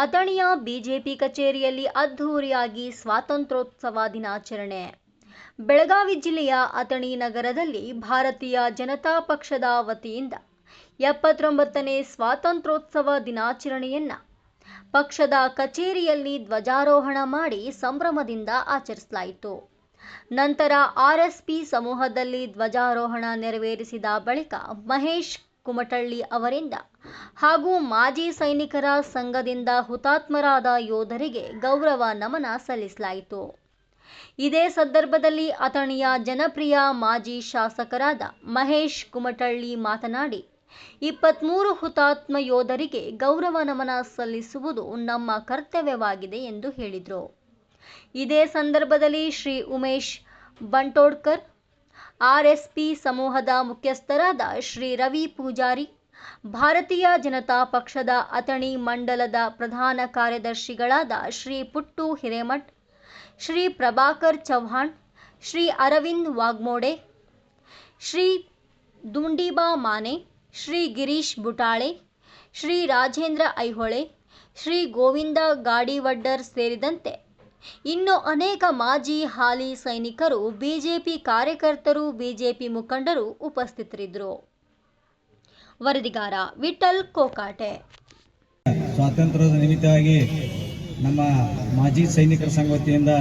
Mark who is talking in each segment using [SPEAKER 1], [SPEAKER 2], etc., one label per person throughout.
[SPEAKER 1] ಅಥಣಿಯ BJP ಕಚೇರಿಯಲ್ಲಿ ಅದ್ಧೂರಿಯಾಗಿ ಸ್ವಾತಂತ್ರ್ಯೋತ್ಸವ ದಿನಾಚರಣೆ. ಬೆಳಗಾವಿ ಜಿಲ್ಲೆಯ ಅಥಣಿ ನಗರದಲ್ಲಿ ಭಾರತೀಯ ಜನತಾ ಪಕ್ಷದ ವತಿಯಿಂದ ಎಪ್ಪತ್ತೊಂಬತ್ತನೇ ಸ್ವಾತಂತ್ರ್ಯೋತ್ಸವ ದಿನಾಚರಣೆಯನ್ನು ಪಕ್ಷದ ಕಚೇರಿಯಲ್ಲಿ ಧ್ವಜಾರೋಹಣ ಮಾಡಿ ಸಂಭ್ರಮದಿಂದ ಆಚರಿಸಲಾಯಿತು. ನಂತರ ಆರ್ಎಸ್ಪಿ ಸಮೂಹದಲ್ಲಿ ಧ್ವಜಾರೋಹಣ ನೆರವೇರಿಸಿದ ಬಳಿಕ ಮಹೇಶ್ ಕುಮಟಳ್ಳಿ ಅವರಿಂದ. ಹಾಗೂ ಮಾಜಿ ಸೈನಿಕರ ಸಂಘದಿಂದ ಹುತಾತ್ಮರಾದ ಯೋಧರಿಗೆ ಗೌರವ ನಮನ ಸಲ್ಲಿಸಲಾಯಿತು. ಇದೇ ಸಂದರ್ಭದಲ್ಲಿ ಅಥಣಿಯ ಜನಪ್ರಿಯ ಮಾಜಿ ಶಾಸಕರಾದ ಮಹೇಶ್ ಕುಮಟಳ್ಳಿ ಮಾತನಾಡಿ ಇಪ್ಪತ್ತ್ಮೂರು ಹುತಾತ್ಮ ಯೋಧರಿಗೆ ಗೌರವ ನಮನ ಸಲ್ಲಿಸುವುದು ನಮ್ಮ ಕರ್ತವ್ಯವಾಗಿದೆ ಎಂದು ಹೇಳಿದರು. ಇದೇ ಸಂದರ್ಭದಲ್ಲಿ ಶ್ರೀ ಉಮೇಶ್ ಬಂಟೋಡ್ಕರ್ ಆರ್ಎಸ್ಪಿ ಸಮೂಹದ ಮುಖ್ಯಸ್ಥರಾದ ಶ್ರೀ ರವಿ ಪೂಜಾರಿ, ಭಾರತೀಯ ಜನತಾ ಪಕ್ಷದ ಅಥಣಿ ಮಂಡಲದ ಪ್ರಧಾನ ಕಾರ್ಯದರ್ಶಿಗಳಾದ ಶ್ರೀ ಪುಟ್ಟು ಹಿರೇಮಠ್, ಶ್ರೀ ಪ್ರಭಾಕರ್ ಚವ್ಹಾಣ್, ಶ್ರೀ ಅರವಿಂದ್ ವಾಗ್ಮೋಡೆ, ಶ್ರೀ ದುಂಡಿಬಾ ಮಾನೆ, ಶ್ರೀ ಗಿರೀಶ್ ಬುಟಾಳೆ, ಶ್ರೀ ರಾಜೇಂದ್ರ ಐಹೊಳೆ, ಶ್ರೀ ಗೋವಿಂದ ಗಾಡಿವಡ್ಡರ್ ಸೇರಿದಂತೆ ಇನ್ನು ಅನೇಕ ಮಾಜಿ ಹಾಲಿ ಸೈನಿಕರು ಬಿಜೆಪಿ ಕಾರ್ಯಕರ್ತರು, ಬಿಜೆಪಿ ಮುಖಂಡರು ಉಪಸ್ಥಿತರಿದ್ದರು. ವರದಿಗಾರ ವಿಠಲ್ ಕೋಕಾಟೆ.
[SPEAKER 2] ಸ್ವಾತಂತ್ರ್ಯದ ನಿಮಿತ್ತವಾಗಿ ನಮ್ಮ ಮಾಜಿ ಸೈನಿಕರ ಸಂಗತಿಯಿಂದ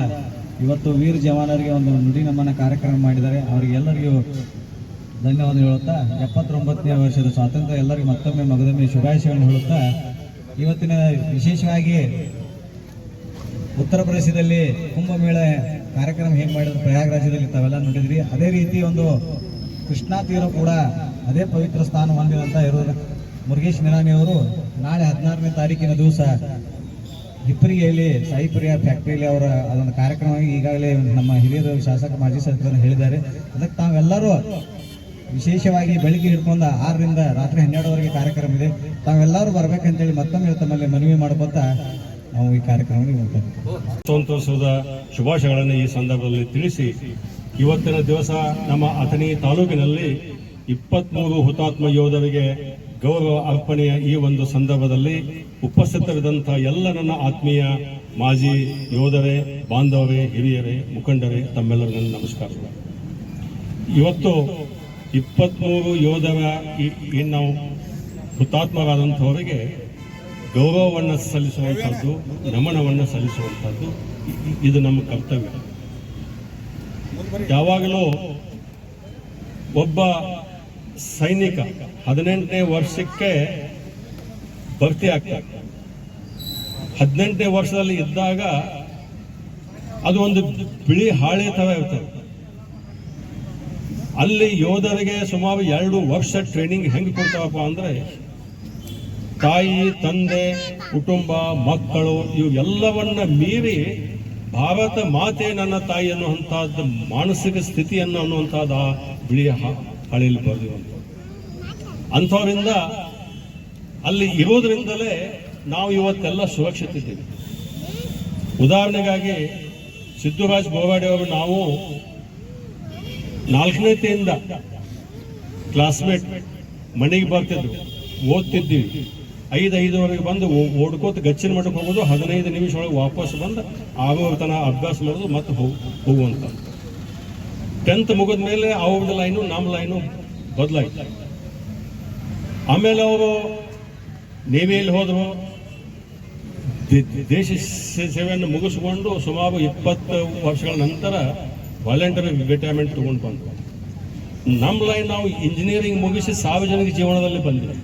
[SPEAKER 2] ಇವತ್ತು ವೀರ ಜವಾನರಿಗೆ ಒಂದು ನುಡಿ ನಮನ ಕಾರ್ಯಕ್ರಮ ಮಾಡಿದ್ದಾರೆ. ಅವರಿಗೆಲ್ಲರಿಗೂ ಧನ್ಯವಾದ ಹೇಳುತ್ತಾ, ಎಪ್ಪತ್ತೊಂಬತ್ತನೇ ವರ್ಷದ ಸ್ವಾತಂತ್ರ್ಯ ಎಲ್ಲರಿಗೂ ಮತ್ತೊಮ್ಮೆ ಮಗದೊಮ್ಮೆ ಶುಭಾಶಯವನ್ನು ಹೇಳುತ್ತಾ, ಇವತ್ತಿನ ವಿಶೇಷವಾಗಿ ಉತ್ತರ ಪ್ರದೇಶದಲ್ಲಿ ಕುಂಭಮೇಳ ಕಾರ್ಯಕ್ರಮ ಹೇಗೆ ಮಾಡಿದ್ರು ಪ್ರಯಾಗರಾಜ್ಯದಲ್ಲಿ ತಾವೆಲ್ಲ ನೋಡಿದ್ರಿ. ಅದೇ ರೀತಿ ಒಂದು ಕೃಷ್ಣಾ ತೀರ ಕೂಡ ಅದೇ ಪವಿತ್ರ ಸ್ಥಾನ ಹೊಂದಿದಂತ ಇರೋದು ಮುರುಗೇಶ್ ನಿರಾಣಿ ಅವರು ನಾಳೆ ಹದಿನಾರನೇ ತಾರೀಕಿನ ದಿವಸ ಹಿಪ್ಪರಿಗೆಯಲ್ಲಿ ಸಾಯಿಪುರಿಯ ಫ್ಯಾಕ್ಟ್ರಿಯಲ್ಲಿ ಅವರ ಅದೊಂದು ಕಾರ್ಯಕ್ರಮ ಈಗಾಗಲೇ ನಮ್ಮ ಹಿರಿಯರು ಶಾಸಕ ಮಾಜಿ ಶಾಸಕರು ಹೇಳಿದ್ದಾರೆ. ಅದಕ್ಕೆ ತಾವೆಲ್ಲರೂ ವಿಶೇಷವಾಗಿ ಬೆಳಿಗ್ಗೆ ಹಿಡ್ಕೊಂಡು ಆರರಿಂದ ರಾತ್ರಿ ಹನ್ನೆರಡುವರೆಗೆ ಕಾರ್ಯಕ್ರಮ ಇದೆ. ತಾವೆಲ್ಲರೂ ಬರ್ಬೇಕಂತೇಳಿ ಮತ್ತೊಮ್ಮೆ ತಮ್ಮಲ್ಲಿ ಮನವಿ ಮಾಡ್ಕೊತಾ ನಾವು ಈ ಕಾರ್ಯಕ್ರಮದಲ್ಲಿ
[SPEAKER 3] ಸ್ವಾತಂತ್ರ್ಯೋತ್ಸವದ ಶುಭಾಶಯಗಳನ್ನು ಈ ಸಂದರ್ಭದಲ್ಲಿ ತಿಳಿಸಿ. ಇವತ್ತಿನ ದಿವಸ ನಮ್ಮ ಅಥಣಿ ತಾಲೂಕಿನಲ್ಲಿ ಇಪ್ಪತ್ಮೂರು ಹುತಾತ್ಮ ಯೋಧರಿಗೆ ಗೌರವ ಅರ್ಪಣೆಯ ಈ ಒಂದು ಸಂದರ್ಭದಲ್ಲಿ ಉಪಸ್ಥಿತರಿದ್ದಂಥ ಎಲ್ಲ ನನ್ನ ಆತ್ಮೀಯ ಮಾಜಿ ಯೋಧರೇ, ಬಾಂಧವರೇ, ಹಿರಿಯರೇ, ಮುಖಂಡರೇ, ತಮ್ಮೆಲ್ಲರಿಗೂ ನನ್ನ ನಮಸ್ಕಾರಗಳು. ಇವತ್ತು ಇಪ್ಪತ್ಮೂರು ಯೋಧರ ಈ ನಾವು ಹುತಾತ್ಮರಾದಂಥವರಿಗೆ ಗೌರವವನ್ನು ಸಲ್ಲಿಸುವಂಥದ್ದು ನಮನವನ್ನು ಸಲ್ಲಿಸುವಂಥದ್ದು ಇದು ನಮ್ಮ ಕರ್ತವ್ಯ. ಯಾವಾಗಲೂ ಒಬ್ಬ ಸೈನಿಕ ಹದಿನೆಂಟನೇ ವರ್ಷಕ್ಕೆ ಭರ್ತಿ ಆಗ್ತಾ ಹದಿನೆಂಟನೇ ವರ್ಷದಲ್ಲಿ ಇದ್ದಾಗ ಅದು ಒಂದು ಬಿಳಿ ಹಾಳೆ ತರ ಇರ್ತದೆ. ಅಲ್ಲಿ ಯೋಧರಿಗೆ ಸುಮಾರು ಎರಡು ವರ್ಷ ಟ್ರೈನಿಂಗ್ ಹೆಂಗೆ ಕೊಡ್ತಾವಪ್ಪ ಅಂದ್ರೆ ತಾಯಿ, ತಂದೆ, ಕುಟುಂಬ, ಮಕ್ಕಳು ಇವೆಲ್ಲವನ್ನ ಮೀರಿ ಭಾರತ ಮಾತೆ ನನ್ನ ತಾಯಿ ಅನ್ನುವಂಥದ್ದು ಮಾನಸಿಕ ಸ್ಥಿತಿಯನ್ನು ಅನ್ನುವಂಥದ್ದು ಬಿಳಿ ಹಳೆಯಲ್ಲಿ ಬರೆದಿರುವಂಥದ್ದು. ಅಂಥವರಿಂದ ಅಲ್ಲಿ ಇರೋದ್ರಿಂದಲೇ ನಾವು ಇವತ್ತೆಲ್ಲ ಸುರಕ್ಷಿತ ಇದ್ದೀವಿ ಉದಾಹರಣೆಗಾಗಿ ಸಿದ್ದರಾಜ್ ಬೋವಾಡೆ ಅವರು ನಾವು ನಾಲ್ಕನೇತೆಯಿಂದ ಕ್ಲಾಸ್ಮೇಟ್ ಮನೆಗೆ ಬರ್ತಿದ್ವಿ ಓದ್ತಿದ್ದೀವಿ ಐದು, ಐದುವರೆಗೆ ಬಂದು ಓಡ್ಕೋತ ಗಚ್ಚಿನ ಮಠಕ್ಕೆ ಹೋಗೋದು ಹದಿನೈದು ನಿಮಿಷ ಒಳಗೆ ವಾಪಸ್ ಬಂದು ಆಗೋ ತನ ಅಭ್ಯಾಸ ಮಾಡೋದು ಮತ್ತೆ ಹೋಗ್, ಹೋಗುವಂತ. ಟೆಂತ್ ಮುಗಿದ ಮೇಲೆ ಅವ್ರದ್ದು ಲೈನು, ನಮ್ಮ ಲೈನು ಬದಲಾಯ್ತು. ಆಮೇಲೆ ಅವರು ನೇವಿಯಲ್ಲಿ ಹೋದರು? ದೇಶ ಸೇವೆಯನ್ನು ಮುಗಿಸ್ಕೊಂಡು ಸುಮಾರು ಇಪ್ಪತ್ತು ವರ್ಷಗಳ ನಂತರ ವಾಲಂಟರಿ ರಿಟೈರ್ಮೆಂಟ್ ತಗೊಂಡು ಬಂದ್ರು. ನಮ್ಮ ಲೈನ್ ನಾವು ಇಂಜಿನಿಯರಿಂಗ್ ಮುಗಿಸಿ ಸಾರ್ವಜನಿಕ ಜೀವನದಲ್ಲಿ ಬಂದ್ವಿ.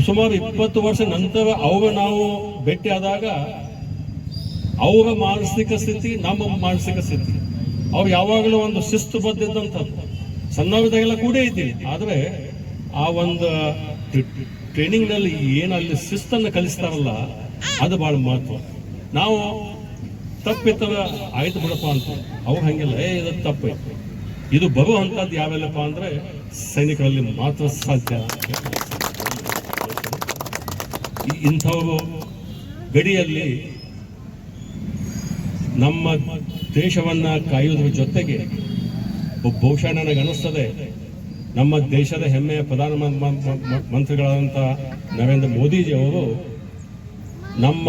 [SPEAKER 3] ಸುಮಾರು ಇಪ್ಪತ್ತು ವರ್ಷ ನಂತರ ಅವಾಗ ನಾವು ಭೇಟಿಯಾದಾಗ ಅವರ ಮಾನಸಿಕ ಸ್ಥಿತಿ, ನಮ್ಮ ಮಾನಸಿಕ ಸ್ಥಿತಿ. ಅವ್ರು ಯಾವಾಗಲೂ ಒಂದು ಶಿಸ್ತು ಬದ್ದಿದ್ದಂಥದ್ದು ಸಣ್ಣವಿದಾಗೆಲ್ಲ ಕೂಡ ಇದ್ದೀವಿ. ಆದರೆ ಆ ಒಂದು ಟ್ರೈನಿಂಗ್ನಲ್ಲಿ ಏನು ಅಲ್ಲಿ ಶಿಸ್ತನ್ನು ಕಲಿಸ್ತಾರಲ್ಲ, ಅದು ಭಾಳ ಮಹತ್ವ. ನಾವು ತಪ್ಪಿತ್ತರ ಆಯ್ತು ಬಿಡಪ್ಪ ಅಂತ. ಅವ್ರು ಹಂಗಿಲ್ಲ, ಏ, ಇದು ತಪ್ಪು. ಇದು ಬರುವಂಥದ್ದು ಯಾವೆಲ್ಲಪ್ಪ ಅಂದ್ರೆ ಸೈನಿಕರಲ್ಲಿ ಮಾತ್ರ ಸಾಧ್ಯ. ಇಂಥವರು ಗಡಿಯಲ್ಲಿ ನಮ್ಮ ದೇಶವನ್ನ ಕಾಯುವುದರ ಜೊತೆಗೆ ಬಹುಶಃ ನನಗೆ ಅನಿಸ್ತದೆ ನಮ್ಮ ದೇಶದ ಹೆಮ್ಮೆಯ ಪ್ರಧಾನ ಮಂತ್ರಿಗಳಾದಂಥ ನರೇಂದ್ರ ಮೋದಿಜಿ ಅವರು ನಮ್ಮ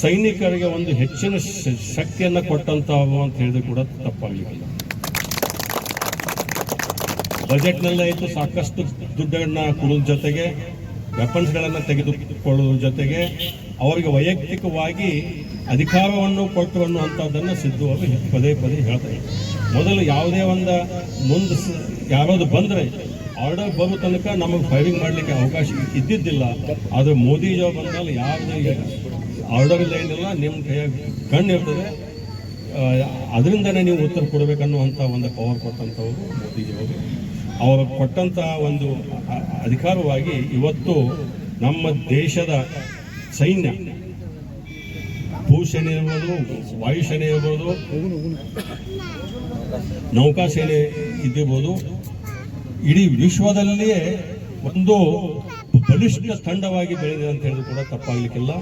[SPEAKER 3] ಸೈನಿಕರಿಗೆ ಒಂದು ಹೆಚ್ಚಿನ ಶಕ್ತಿಯನ್ನು ಕೊಟ್ಟಂತಹವು ಅಂತ ಹೇಳಿದ್ರು ಕೂಡ ತಪ್ಪಾಗಲಿಕ್ಕಿಲ್ಲ. ಬಜೆಟ್ನಲ್ಲೇ ಇತ್ತು ಸಾಕಷ್ಟು ದುಡ್ಡನ್ನು ಕೊಡೋದ್ರ ಜೊತೆಗೆ ವೆಪನ್ಸ್ಗಳನ್ನು ತೆಗೆದುಕೊಳ್ಳುವ ಜೊತೆಗೆ ಅವರಿಗೆ ವೈಯಕ್ತಿಕವಾಗಿ ಅಧಿಕಾರವನ್ನು ಕೊಟ್ಟರು ಅನ್ನುವಂಥದ್ದನ್ನು ಸಿದ್ದು ಅವರು ಪದೇ ಪದೇ ಹೇಳ್ತಾರೆ ಮೊದಲು ಯಾವುದೇ ಒಂದು ಮುಂದೆ ಯಾರಾದ್ರು ಬಂದರೆ ಆರ್ಡರ್ ಬರೋ ತನಕ ನಮಗೆ ಫೈರಿಂಗ್ ಮಾಡಲಿಕ್ಕೆ ಅವಕಾಶ ಇದ್ದಿದ್ದಿಲ್ಲ. ಆದರೆ ಮೋದಿಜಿ ಬಂದಾಗ ಯಾವುದೇ ಆರ್ಡರ್ ಇಲ್ಲ, ಏನಿಲ್ಲ ನಿಮ್ಮ ಕೈಯಾಗ ಕಣ್ಣು ಇರ್ತದೆ ಅದರಿಂದನೇ ನೀವು ಉತ್ತರ ಕೊಡಬೇಕನ್ನುವಂಥ ಒಂದು ಪವರ್ ಕೊಟ್ಟಂಥವ್ರು ಮೋದಿಜಿ ಅವರು. ಕೊಟ್ಟಂಥ ಒಂದು ಅಧಿಕಾರವಾಗಿ ಇವತ್ತು ನಮ್ಮ ದೇಶದ ಸೈನ್ಯ ಭೂಸೇನೆ ಇರ್ಬೋದು ವಾಯುಸೇನೆ ಇರ್ಬೋದು ನೌಕಾಸೇನೆ ಇದ್ದಿರ್ಬೋದು, ಇಡೀ ವಿಶ್ವದಲ್ಲಿಯೇ ಒಂದು ಬಲಿಷ್ಠ ತಂಡವಾಗಿ ಬೆಳೆದಿದೆ ಅಂತ ಹೇಳಿದ್ರು ಕೂಡ ತಪ್ಪಾಗಲಿಕ್ಕಿಲ್ಲ.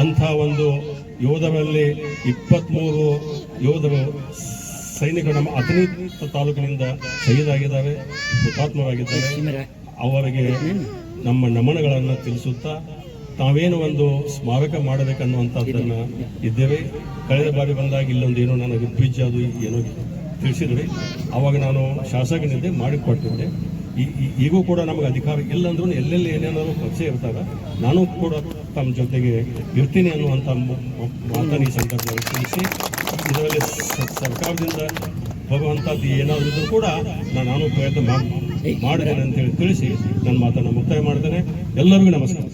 [SPEAKER 3] ಅಂಥ ಒಂದು ಯೋಧರಲ್ಲಿ ಇಪ್ಪತ್ತ್ಮೂರು ಯೋಧರು ಸೈನಿಕರು ನಮ್ಮ ಹದಿನೈದು ತಾಲೂಕಿನಿಂದ ಶಹೀದಾಗಿದ್ದಾರೆ ಹುತಾತ್ಮರಾಗಿದ್ದಾರೆ. ಅವರಿಗೆ ನಮ್ಮ ನಮನಗಳನ್ನು ತಿಳಿಸುತ್ತಾ ತಾವೇನು ಒಂದು ಸ್ಮಾರಕ ಮಾಡಬೇಕನ್ನುವಂಥದ್ದನ್ನು ಇದ್ದೇವೆ. ಕಳೆದ ಬಾರಿ ಬಂದಾಗ ಇಲ್ಲೊಂದು ಏನೋ ನನಗೆ ಬ್ರಿಜ್ ಅದು ಏನೋ ತಿಳಿಸಿದ್ರಿ. ಅವಾಗ ನಾನು ಶಾಸಕನಿದ್ದೆ ಮಾಡಿಕೊಟ್ಟಿದ್ದೆ. ಈಗೂ ಕೂಡ ನಮಗೆ ಅಧಿಕಾರ ಇಲ್ಲ ಅಂದ್ರೂ ಎಲ್ಲೆಲ್ಲಿ ಏನೇನಾದ್ರು ಪರಿಚಯ ಇರ್ತಾರೆ ನಾನು ಕೂಡ ತಮ್ಮ ಜೊತೆಗೆ ಇರ್ತೀನಿ ಅನ್ನುವಂಥ ಮಾತನ್ನು ಈ ಸಂದರ್ಭದಲ್ಲಿ ತಿಳಿಸಿ ಇದರಲ್ಲಿ ಸರ್ಕಾರದಿಂದ ಬರುವಂಥದ್ದು ಏನಾದರೂ ಇದ್ರೂ ಕೂಡ ನಾನು ನಾನು ಪ್ರಯತ್ನ ಮಾಡ್ತೇನೆ ಮಾಡಿದ್ದೇನೆ ಅಂತೇಳಿ ತಿಳಿಸಿ ನನ್ನ ಮಾತನ್ನು ಮುಕ್ತಾಯ ಮಾಡ್ತೇನೆ. ಎಲ್ಲರಿಗೂ ನಮಸ್ಕಾರ.